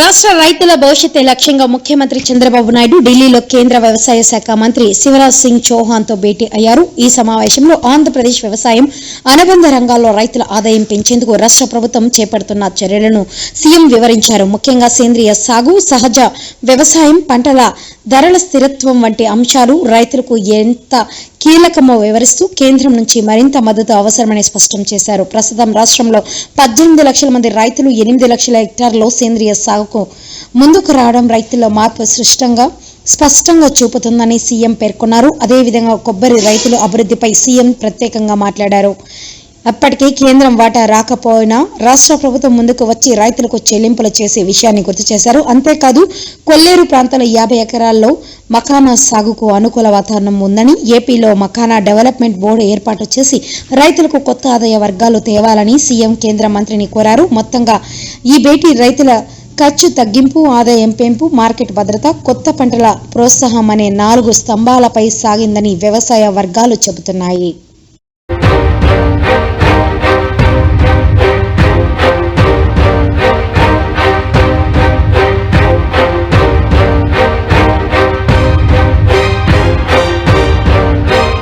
రాష్ట్ర రైతుల భవిష్యత్తే లక్ష్యంగా ముఖ్యమంత్రి చంద్రబాబు నాయుడు ఢిల్లీలో కేంద్ర వ్యవసాయ శాఖ మంత్రి శివరాజ్ సింగ్ చౌహాన్తో భేటీ అయ్యారు. ఈ సమావేశంలో ఆంధ్రప్రదేశ్ వ్యవసాయం అనుబంధ రంగాల్లో రైతుల ఆదాయం పెంచేందుకు రాష్ట్ర ప్రభుత్వం చేపడుతున్న చర్యలను సీఎం వివరించారు. ముఖ్యంగా సేంద్రియ సాగు సహజ వ్యవసాయం పంటల ధరల స్థిరత్వం వంటి అంశాలు రైతులకు ఎంత కీలకమో వివరిస్తూ కేంద్రం నుంచి మరింత మద్దతు అవసరమని స్పష్టం చేశారు. ప్రస్తుతం రాష్ట్రంలో పద్దెనిమిది లక్షల మంది రైతులు ఎనిమిది లక్షల హెక్టార్లో సేంద్రియ సాగుకు ముందుకు రావడం రైతుల్లో మార్పు సృష్టంగా స్పష్టంగా చూపుతుందని సీఎం పేర్కొన్నారు. అదేవిధంగా కొబ్బరి రైతుల అభివృద్ధిపై సీఎం ప్రత్యేకంగా మాట్లాడారు. అప్పటికే కేంద్రం వాటా రాకపోయినా రాష్ట్ర ప్రభుత్వం ముందుకు వచ్చి రైతులకు చెల్లింపులు చేసే విషయాన్ని గుర్తు చేశారు. అంతేకాదు కొల్లేరు ప్రాంతంలో యాభై ఎకరాల్లో మకానా సాగుకు అనుకూల వాతావరణం ఉందని ఏపీలో మకానా డెవలప్మెంట్ బోర్డు ఏర్పాటు చేసి రైతులకు కొత్త ఆదాయ వర్గాలు తేవాలని సీఎం కేంద్ర మంత్రిని కోరారు. మొత్తంగా ఈ భేటీ రైతుల ఖర్చు తగ్గింపు ఆదాయం పెంపు మార్కెట్ భద్రత కొత్త పంటల ప్రోత్సాహం అనే నాలుగు స్తంభాలపై సాగిందని వ్యవసాయ వర్గాలు చెబుతున్నాయి.